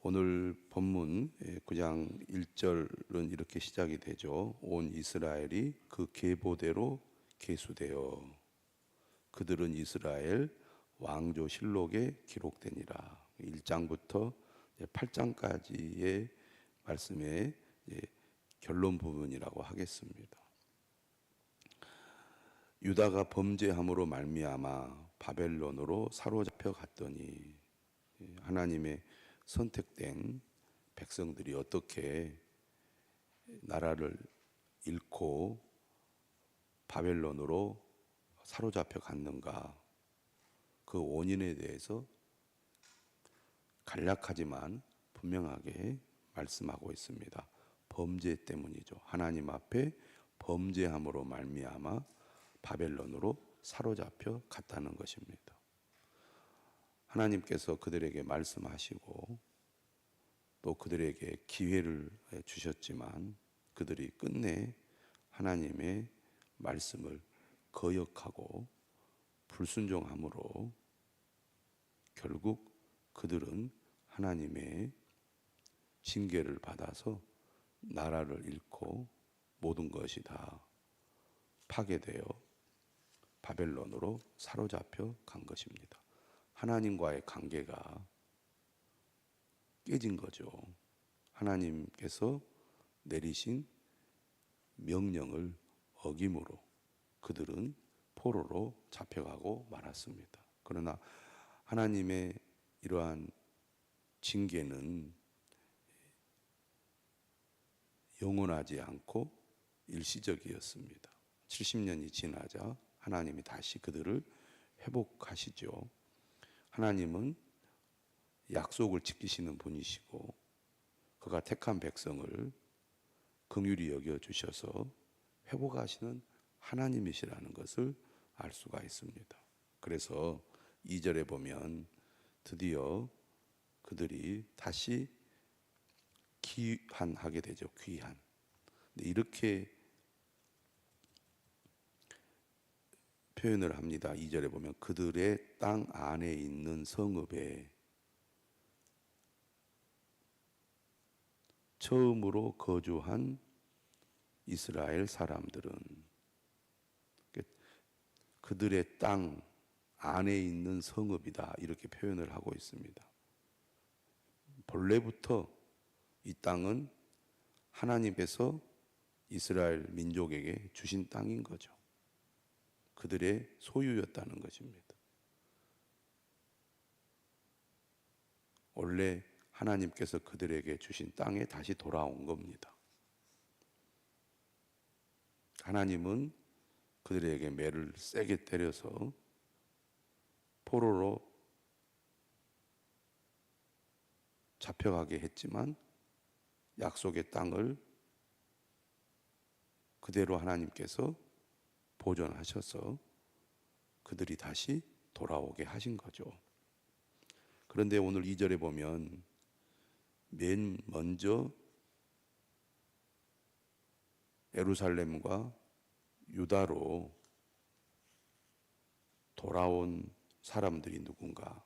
오늘 본문 9장 1절은 이렇게 시작이 되죠. 온 이스라엘이 그 계보대로 계수되어 그들은 이스라엘 왕조 실록에 기록되니라. 1장부터 8장까지의 말씀의 결론 부분이라고 하겠습니다. 유다가 범죄함으로 말미암아 바벨론으로 사로잡혀 갔더니 하나님의 선택된 백성들이 어떻게 나라를 잃고 바벨론으로 사로잡혀 갔는가 그 원인에 대해서 간략하지만 분명하게 말씀하고 있습니다. 범죄 때문이죠. 하나님 앞에 범죄함으로 말미암아 바벨론으로 사로잡혀 갔다는 것입니다. 하나님께서 그들에게 말씀하시고 또 그들에게 기회를 주셨지만 그들이 끝내 하나님의 말씀을 거역하고 불순종함으로 결국 그들은 하나님의 징계를 받아서 나라를 잃고 모든 것이 다 파괴되어 바벨론으로 사로잡혀 간 것입니다. 하나님과의 관계가 깨진 거죠. 하나님께서 내리신 명령을 어김으로 그들은 포로로 잡혀가고 말았습니다. 그러나 하나님의 이러한 징계는 영원하지 않고 일시적이었습니다. 70년이 지나자 하나님이 다시 그들을 회복하시죠. 하나님은 약속을 지키시는 분이시고 그가 택한 백성을 긍휼히 여겨 주셔서 회복하시는 하나님이시라는 것을 알 수가 있습니다. 그래서 2절에 보면 드디어 그들이 다시 귀환하게 되죠. 귀환. 이렇게 표현을 합니다. 2절에 보면 그들의 땅 안에 있는 성읍에 처음으로 거주한 이스라엘 사람들은 그들의 땅 안에 있는 성읍이다 이렇게 표현을 하고 있습니다. 본래부터 이 땅은 하나님께서 이스라엘 민족에게 주신 땅인 거죠. 그들의 소유였다는 것입니다. 원래 하나님께서 그들에게 주신 땅에 다시 돌아온 겁니다. 하나님은 그들에게 매를 세게 때려서 포로로 잡혀가게 했지만 약속의 땅을 그대로 하나님께서 보존하셔서 그들이 다시 돌아오게 하신 거죠. 그런데 오늘 2절에 보면 맨 먼저 에루살렘과 유다로 돌아온 사람들이 누군가?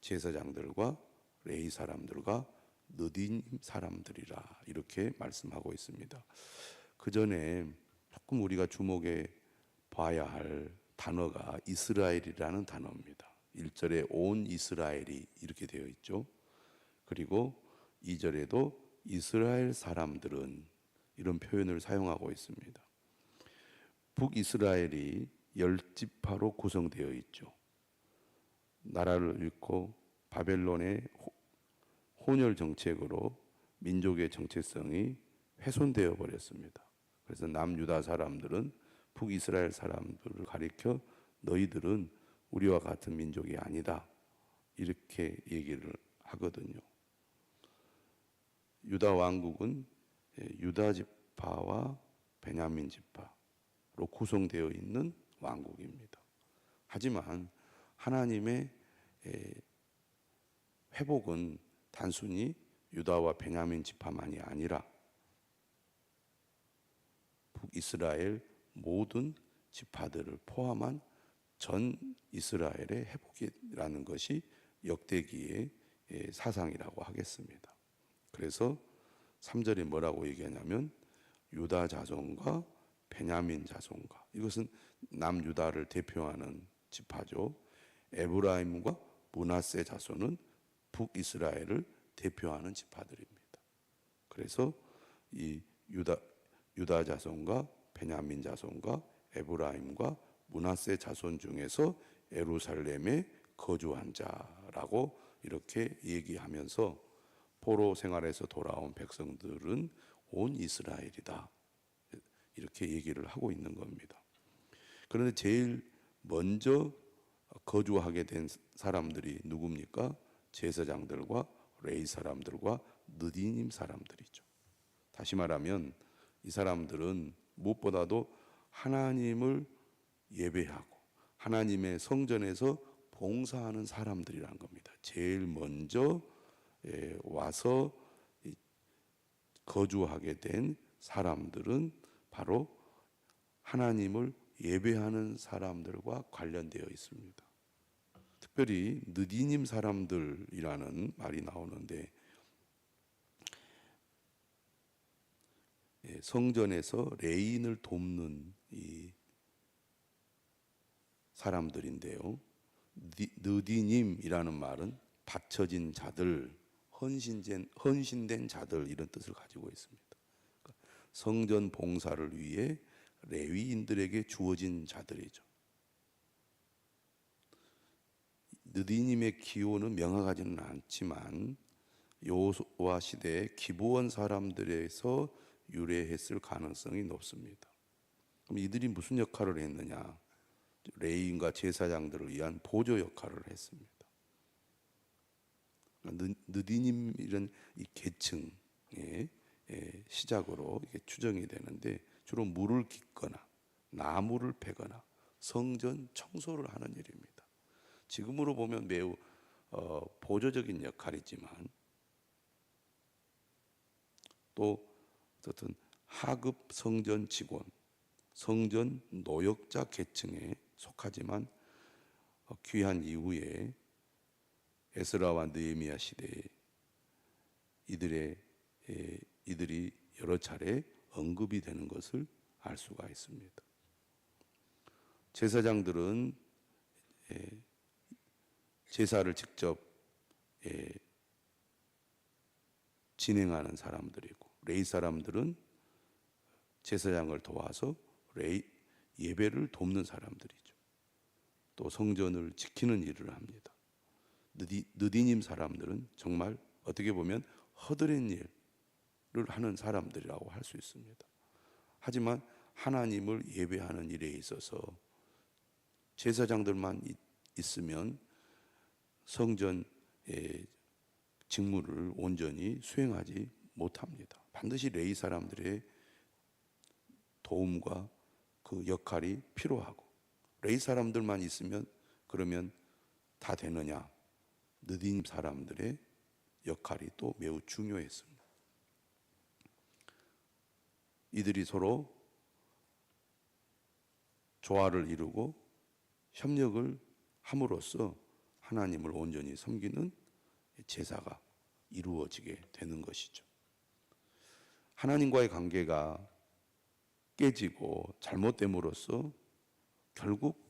제사장들과 레이 사람들과 느딘 사람들이라 이렇게 말씀하고 있습니다. 그 전에 조금 우리가 주목해 봐야 할 단어가 이스라엘이라는 단어입니다. 1절에 온 이스라엘이 이렇게 되어 있죠. 그리고 2절에도 이스라엘 사람들은 이런 표현을 사용하고 있습니다. 북이스라엘이 열 지파로 구성되어 있죠. 나라를 잃고 바벨론의 혼혈 정책으로 민족의 정체성이 훼손되어 버렸습니다. 그래서 남유다 사람들은 북이스라엘 사람들을 가리켜 너희들은 우리와 같은 민족이 아니다. 이렇게 얘기를 하거든요. 유다 왕국은 유다 지파와 베냐민 지파로 구성되어 있는 왕국입니다. 하지만 하나님의 회복은 단순히 유다와 베냐민 지파만이 아니라 북이스라엘 모든 지파들을 포함한 전 이스라엘의 회복이라는 것이 역대기에 예, 사상이라고 하겠습니다. 그래서 3절에 뭐라고 얘기하냐면 유다 자손과 베냐민 자손과 이것은 남유다를 대표하는 지파죠. 에브라임과 문하세 자손은 북이스라엘을 대표하는 지파들입니다. 그래서 이 유다 유다 자손과 베냐민 자손과 에브라임과 문하세 자손 중에서 예루살렘에 거주한 자라고 이렇게 얘기하면서 포로 생활에서 돌아온 백성들은 온 이스라엘이다. 이렇게 얘기를 하고 있는 겁니다. 그런데 제일 먼저 거주하게 된 사람들이 누굽니까? 제사장들과 레이 사람들과 느디님 사람들이죠. 다시 말하면 이 사람들은 무엇보다도 하나님을 예배하고 하나님의 성전에서 봉사하는 사람들이란 겁니다. 제일 먼저 예, 와서 거주하게 된 사람들은 바로 하나님을 예배하는 사람들과 관련되어 있습니다. 특별히 느디님 사람들이라는 말이 나오는데 예, 성전에서 레인을 돕는 이 사람들인데요. 느디님이라는 말은 바쳐진 자들, 헌신된, 헌신된 자들 이런 뜻을 가지고 있습니다. 그러니까 성전 봉사를 위해 레위인들에게 주어진 자들이죠. 느디님의 기호는 명확하지는 않지만 요호와 시대의 기부원 사람들에서 유래했을 가능성이 높습니다. 그럼 이들이 무슨 역할을 했느냐? 레인과 제사장들을 위한 보조 역할을 했습니다. 느디님 이런 이 계층의 예, 시작으로 이게 추정이 되는데 주로 물을 깃거나 나무를 베거나 성전 청소를 하는 일입니다. 지금으로 보면 매우 어, 보조적인 역할이지만 또 어떤 하급 성전 직원, 성전 노역자 계층에 속하지만 어, 귀한 이후에 에스라와 느헤미야 시대에 이들의 에, 이들이 여러 차례 언급이 되는 것을 알 수가 있습니다. 제사장들은 에, 제사를 직접 에, 진행하는 사람들이고 레이 사람들은 제사장을 도와서 레이 예배를 돕는 사람들이죠. 또 성전을 지키는 일을 합니다. 느디, 느디님 사람들은 정말 어떻게 보면 허드렛 일을 하는 사람들이라고 할 수 있습니다. 하지만 하나님을 예배하는 일에 있어서 제사장들만 있으면 성전의 직무를 온전히 수행하지 못합니다. 반드시 레이 사람들의 도움과 그 역할이 필요하고 레이 사람들만 있으면 그러면 다 되느냐? 느딘 사람들의 역할이 또 매우 중요했습니다. 이들이 서로 조화를 이루고 협력을 함으로써 하나님을 온전히 섬기는 제사가 이루어지게 되는 것이죠. 하나님과의 관계가 깨지고 잘못됨으로써 결국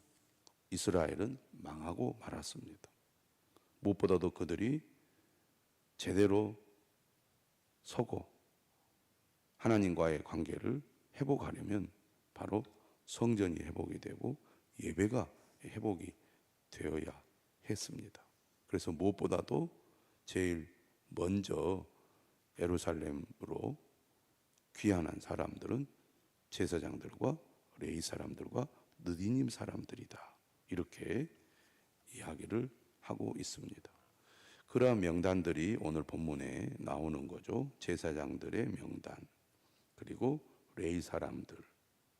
이스라엘은 망하고 말았습니다. 무엇보다도 그들이 제대로 서고 하나님과의 관계를 회복하려면 바로 성전이 회복이 되고 예배가 회복이 되어야 했습니다. 그래서 무엇보다도 제일 먼저 예루살렘으로 귀환한 사람들은 제사장들과 레이 사람들과 느디님 사람들이다. 이렇게 이야기를 하고 있습니다. 그러한 명단들이 오늘 본문에 나오는 거죠. 제사장들의 명단 그리고 레이 사람들의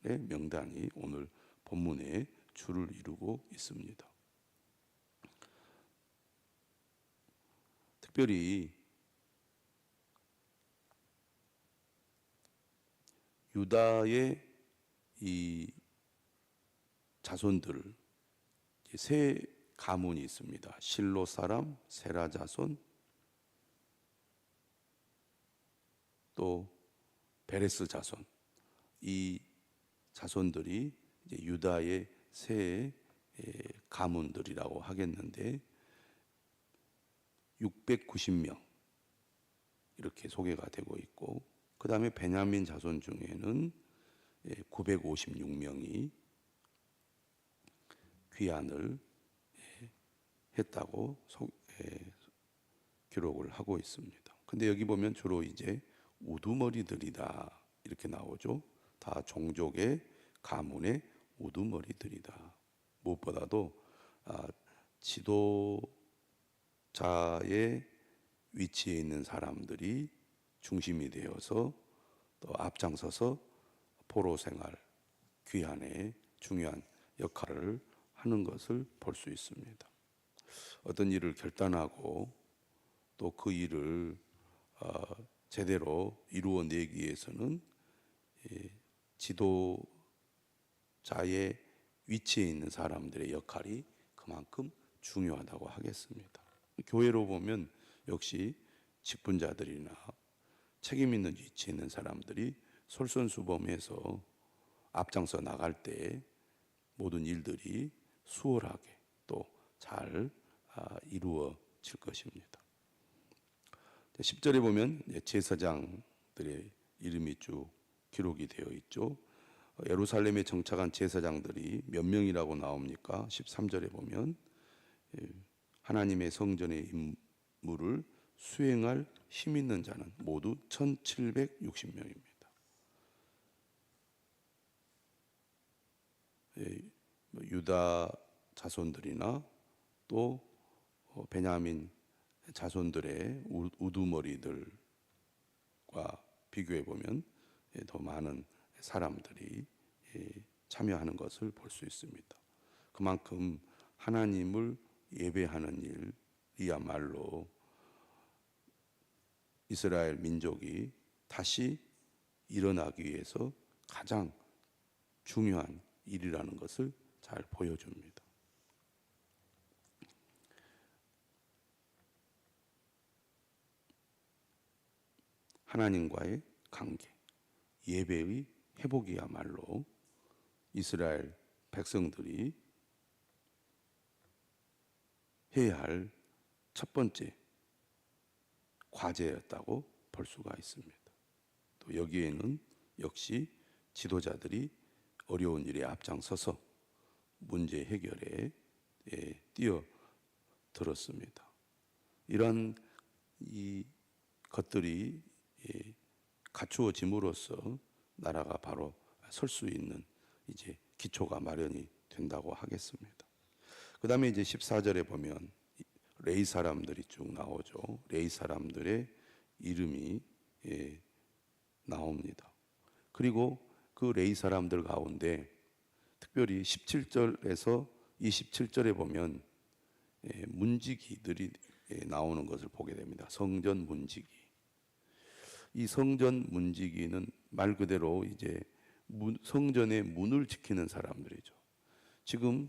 명단이 오늘 본문에 줄을 이루고 있습니다. 특별히 유다의 이 자손들 세 가문이 있습니다. 실로 사람, 세라 자손, 또 베레스 자손. 이 자손들이 유다의 세 가문들이라고 하겠는데 690명 이렇게 소개가 되고 있고 그 다음에 베냐민 자손 중에는 956명이 귀환을 했다고 소- 예, 기록을 하고 있습니다. 근데 여기 보면 주로 이제 우두머리들이다 이렇게 나오죠. 다 종족의 가문의 우두머리들이다. 무엇보다도 아, 지도자의 위치에 있는 사람들이 중심이 되어서 또 앞장서서 포로 생활, 귀환에 중요한 역할을 하는 것을 볼 수 있습니다. 어떤 일을 결단하고 또 그 일을 어, 제대로 이루어내기 위해서는 이 지도자의 위치에 있는 사람들의 역할이 그만큼 중요하다고 하겠습니다. 교회로 보면 역시 직분자들이나 책임 있는 위치에 있는 사람들이 솔선수범해서 앞장서 나갈 때 모든 일들이 수월하게 또잘 아, 이루어질 것입니다. 10절에 보면 제사장들의 이름이 쭉 기록이 되어 있죠. 어, 예루살렘에 정착한 제사장들이 몇 명이라고 나옵니까? 13절에 보면 예, 하나님의 성전의 임무를 수행할 힘 있는 자는 모두 1760명입니다. 예, 뭐 유다 자손들이나 또 어, 베냐민 자손들의 우- 우두머리들과 비교해 보면 예, 더 많은 사람들이 예, 참여하는 것을 볼 수 있습니다. 그만큼 하나님을 예배하는 일이야말로 이스라엘 민족이 다시 일어나기 위해서 가장 중요한 일이라는 것을 잘 보여줍니다. 하나님과의 관계, 예배의 회복이야말로 이스라엘 백성들이 해야 할 첫 번째 과제였다고 볼 수가 있습니다. 또 여기에는 역시 지도자들이 어려운 일에 앞장서서 문제 해결에 예, 뛰어들었습니다. 이런 이 것들이 예, 갖추어짐으로써 나라가 바로 설 수 있는 이제 기초가 마련이 된다고 하겠습니다. 그 다음에 이제 14절에 보면 레이 사람들이 쭉 나오죠. 레이 사람들의 이름이 예, 나옵니다. 그리고 그 레이 사람들 가운데 특별히 17절에서 27절에 보면 예, 문지기들이 예, 나오는 것을 보게 됩니다. 성전 문지기. 이 성전 문지기는 말 그대로 이제 문- 성전의 문을 지키는 사람들이죠. 지금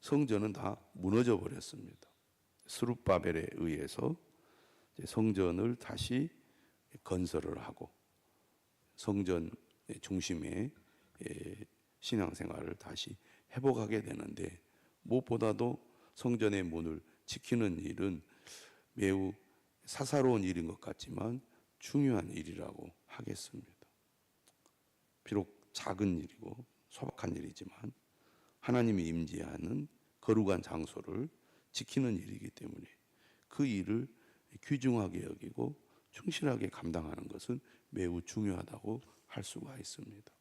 성전은 다 무너져 버렸습니다. 스룹바벨에 의해서 성전을 다시 건설을 하고 성전 중심의 예, 신앙생활을 다시 회복하게 되는데 무엇보다도 성전의 문을 지키는 일은 매우 사사로운 일인 것 같지만 중요한 일이라고 하겠습니다. 비록 작은 일이고 소박한 일이지만 하나님이 임재하는 거룩한 장소를 지키는 일이기 때문에 그 일을 귀중하게 여기고 충실하게 감당하는 것은 매우 중요하다고 할 수가 있습니다.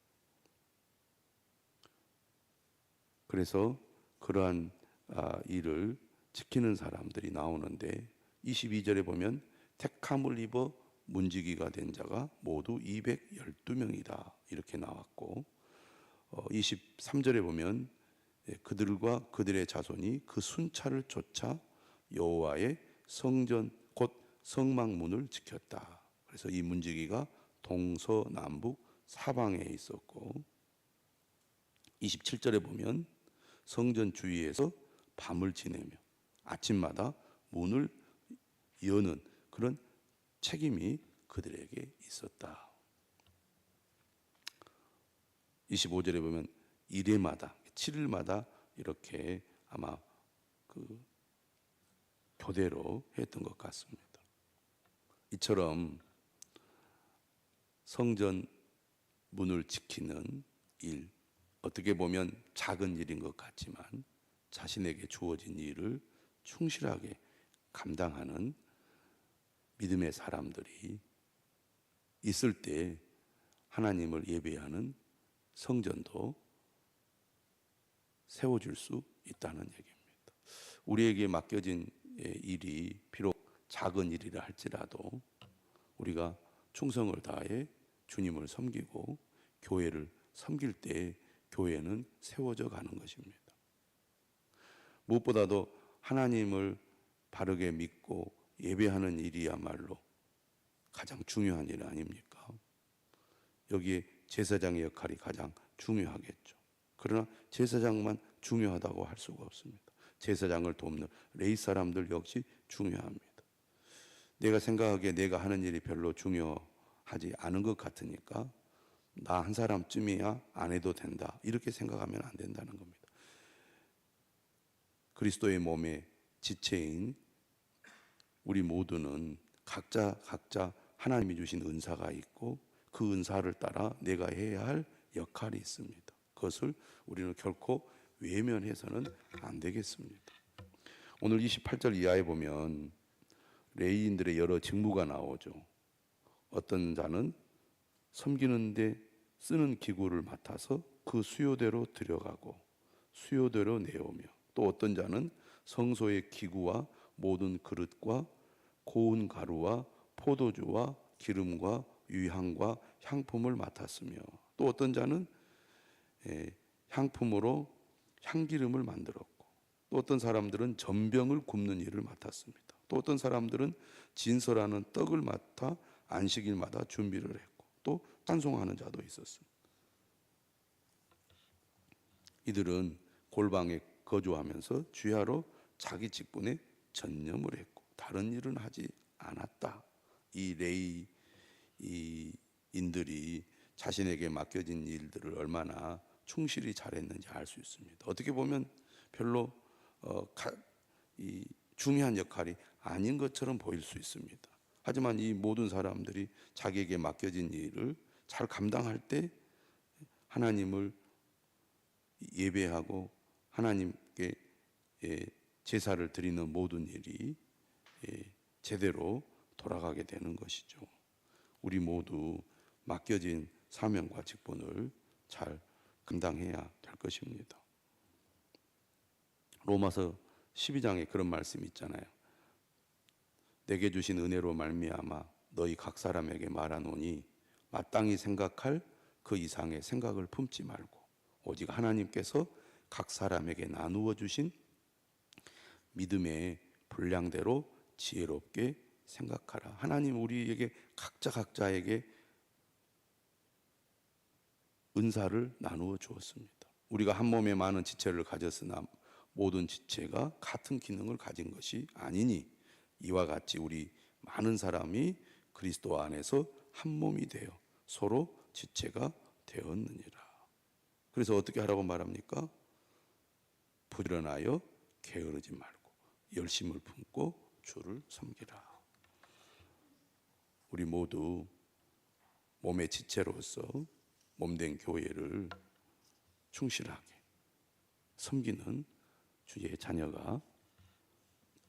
그래서 그러한 아, 일을 지키는 사람들이 나오는데 22절에 보면 택함을 입어 문지기가 된 자가 모두 212명이다 이렇게 나왔고 어, 23절에 보면 예, 그들과 그들의 자손이 그 순찰을 쫓아 여호와의 성전 곧 성막문을 지켰다. 그래서 이 문지기가 동서남북 사방에 있었고 27절에 보면 성전 주위에서 밤을 지내며 아침마다 문을 여는 그런 책임이 그들에게 있었다. 25절에 보면 일회마다 7일마다 이렇게 아마 그 교대로 했던 것 같습니다. 이처럼 성전 문을 지키는 일 어떻게 보면 작은 일인 것 같지만 자신에게 주어진 일을 충실하게 감당하는 믿음의 사람들이 있을 때 하나님을 예배하는 성전도 세워질 수 있다는 얘기입니다. 우리에게 맡겨진 일이 비록 작은 일이라 할지라도 우리가 충성을 다해 주님을 섬기고 교회를 섬길 때 교회는 세워져 가는 것입니다. 무엇보다도 하나님을 바르게 믿고 예배하는 일이야말로 가장 중요한 일 아닙니까? 여기에 제사장의 역할이 가장 중요하겠죠. 그러나 제사장만 중요하다고 할 수가 없습니다. 제사장을 돕는 레이 사람들 역시 중요합니다. 내가 생각하기에 내가 하는 일이 별로 중요하지 않은 것 같으니까 나 한 사람쯤이야 안 해도 된다. 이렇게 생각하면 안 된다는 겁니다. 그리스도의 몸의 지체인 우리 모두는 각자 각자 하나님이 주신 은사가 있고 그 은사를 따라 내가 해야 할 역할이 있습니다. 그것을 우리는 결코 외면해서는 안 되겠습니다. 오늘 28절 이하에 보면 레이인들의 여러 직무가 나오죠. 어떤 자는 섬기는데 쓰는 기구를 맡아서 그 수요대로 들여가고 수요대로 내오며 또 어떤 자는 성소의 기구와 모든 그릇과 고운 가루와 포도주와 기름과 유향과 향품을 맡았으며 또 어떤 자는 예, 향품으로 향기름을 만들었고 또 어떤 사람들은 전병을 굽는 일을 맡았습니다. 또 어떤 사람들은 진설하는 떡을 맡아 안식일마다 준비를 했고 또 찬송하는 자도 있었습니다. 이들은 골방에 거주하면서 주야로 자기 직분에 전념을 했고 다른 일은 하지 않았다. 이 레이 이 인들이 자신에게 맡겨진 일들을 얼마나 충실히 잘했는지 알 수 있습니다. 어떻게 보면 별로 어, 가, 이 중요한 역할이 아닌 것처럼 보일 수 있습니다. 하지만 이 모든 사람들이 자기에게 맡겨진 일을 잘 감당할 때 하나님을 예배하고 하나님께 예, 제사를 드리는 모든 일이 예, 제대로 돌아가게 되는 것이죠. 우리 모두 맡겨진 사명과 직분을 잘 감당해야 될 것입니다. 로마서 12장에 그런 말씀이 있잖아요. 내게 주신 은혜로 말미암아 너희 각 사람에게 말하노니 마땅히 생각할 그 이상의 생각을 품지 말고 오직 하나님께서 각 사람에게 나누어 주신 믿음의 분량대로 지혜롭게 생각하라. 하나님 우리에게 각자 각자에게 은사를 나누어 주었습니다. 우리가 한 몸에 많은 지체를 가졌으나 모든 지체가 같은 기능을 가진 것이 아니니 이와 같이 우리 많은 사람이 그리스도 안에서 한 몸이 되어 서로 지체가 되었느니라. 그래서 어떻게 하라고 말합니까? 부지런하여 게으르지 말고 열심을 품고 주를 섬기라. 우리 모두 몸의 지체로서 몸된 교회를 충실하게 섬기는 주의 자녀가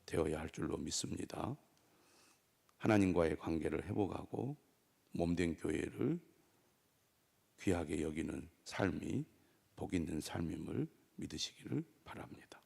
되어야 할 줄로 믿습니다. 하나님과의 관계를 회복하고 몸된 교회를 귀하게 여기는 삶이 복 있는 삶임을 믿으시기를 바랍니다.